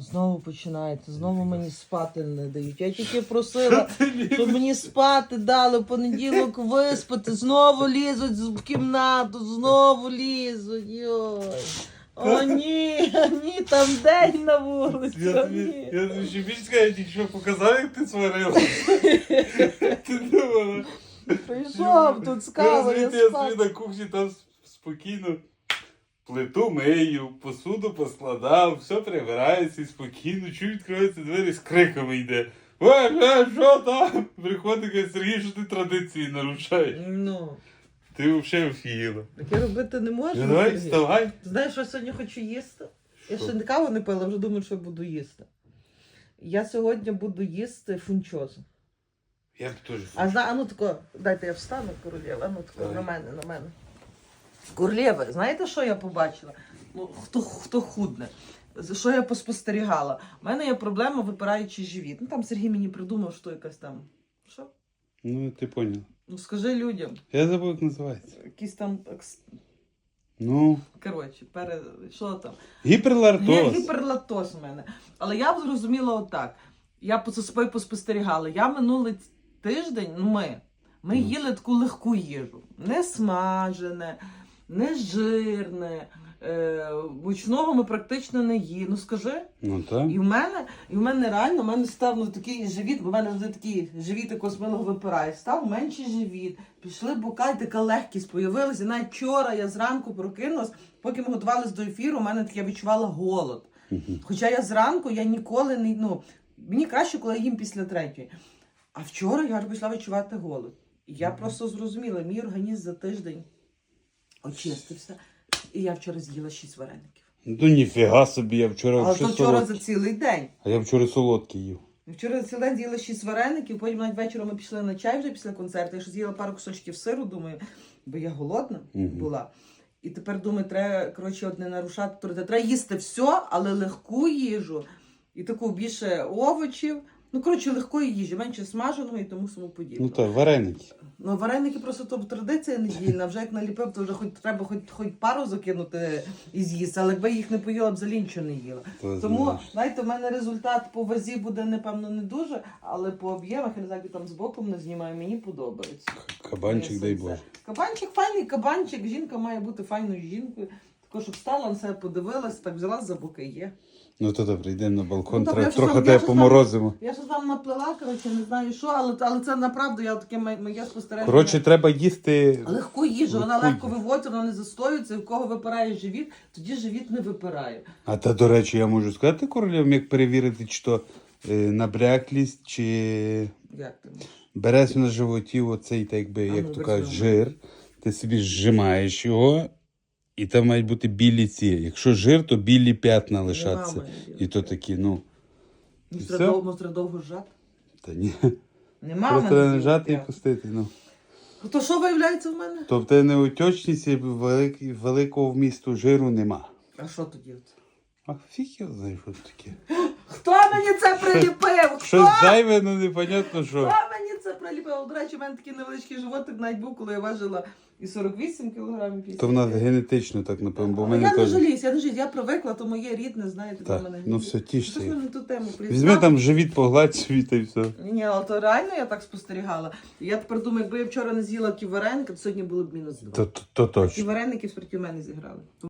Знову починається, знову мені спати не дають. Я тільки просила, щоб мені спати дали, в понеділок виспати, знову лізуть в кімнату, знову лізуть. Йой. О, ні, ні, там день на вулиці. Я тобі, я тобі ще більш скажу, я що показав, як ти думала. Прийшов тут з кавою, Я я собі на кухні там спокійно плиту мию, посуду поскладав, все прибирається і спокійно, чую, відкриваються двері з криками йде. Ой, е, що там? Приходить каже, Сергій, що ти традиції нарушаєш. Ну, Ти взагалі офігіла. таке робити не можна. Ну, давай, Сергій. вставай. Знаєш, що я сьогодні хочу їсти? Я ще не каву не пила, вже думаю, що я буду їсти. Я сьогодні буду їсти фунчозу. Я б теж. А зна, а ну тако, дайте я встану, королєва, а ну тако, Давай. на мене, на мене. Королєва, знаєте, що я побачила? Ну, хто, хто худне? Що я поспостерігала? У мене є проблема випираючий живіт. Ну там Сергій мені придумав, що якась там. Що? Ну, ти поняла. Ну скажи людям, Я забув, як називається. якісь там Ну, коротше, пере... що там? Є гіперлартоз. гіперлактоз в мене. Але я б зрозуміла отак. Я по це собою поспостерігала. Я минулий тиждень, ну ми, ми Мгм. їли таку легку їжу. Не смажене, не жирне. Е, мучного ми практично не їли. Ну скажи. Ну так. І в мене, і в мене реально, в мене став ну, такий живіт, бо в мене завжди такий живіт, як осмилого випирає. Став менший живіт, пішли бока, і така легкість появилася. Навіть вчора я зранку прокинулась, поки ми готувалися до ефіру, у мене таке відчувала голод. Хоча я зранку я ніколи не ну, мені краще, коли я їм після третьої. А вчора я почала відчувати голод. І я просто зрозуміла, мій організм за тиждень очистився. І я вчора з'їла шість вареників. Ну ніфіга собі, я вчора Але вже то вчора солодкий. за цілий день. А я вчора солодкий їв. Вчора цілий день з'їла шість вареників, потім навіть вечором ми пішли на чай вже після концерту. Я ще з'їла пару кусочків сиру, думаю, бо я голодна Мгм. була. І тепер думаю, треба коротше, от не нарушати. Треба їсти все, але легку їжу і таку більше овочів. Ну, коротше, легкої їжі, менше смаженого і тому саму подібне. Ну так, вареники. Ну, вареники просто то традиція недільна. Вже як наліпив, то вже хоч треба хоч, хоч пару закинути і з'їсти, але якби їх не поїла, б взагалі нічого не їла. То Тому, знаєш. знаєте, в мене результат по вазі буде, напевно, не дуже, але по об'ємах, я не знаю, як там з боком не знімаю, мені подобається. Кабанчик, дай Боже. Кабанчик файний кабанчик. Жінка має бути файною жінкою. Також щоб встала на себе подивилась, так взяла за боки є. Ну то добре, йдемо на балкон, Ну, добре, треба я ж трохи я тебе ж поморозимо. Я щось вам наплела, коротше, не знаю що, але, але це направду я таке моє- моє спостереження. Коротше, треба їсти. Легку їжу, вона Легку легко їжу. виводиться, вона не застоюється, і в кого випирає живіт, тоді живіт не випирає. А та, до речі, я можу сказати королям, як перевірити, чи то е, набряклість, чи Як ти? береш на животі оцей, так А як ну, то кажуть, жир. Ти собі зжимаєш його, і там мають бути білі ці. Якщо жир, то білі п'ятна лишаться. Нема мене І то такі, ну. Ну, І треба довго, треба довго жати. Та ні. Нема в Просто мене треба білих нажати і пустити. Ну. То що виявляється в мене? Тобто неуточність і велик, великого вмісту жиру нема. А що тоді? А фіг я знаю, що це таке. Хто мені це приліпив? Хто? Щось зайве, ну непонятно що. Хто мені приліпив? До речі, в мене такий невеличкий животик навіть був, коли я важила і 48 кілограмів. 50 То в нас генетично так, напевно, бо в мене я не теж. жаліюсь, я не жаліюсь, я привикла, то моє рідне, знаєте, Так, до мене. ну все, тішся. Щось мене ту тему Візьми там живіт, погладь собі та й все. Ні, але то реально я так спостерігала. Я тепер думаю, якби я вчора не з'їла ті вареники, то сьогодні було б мінус два. То, то, то Ті точно. вареники в спирті в мене зіграли.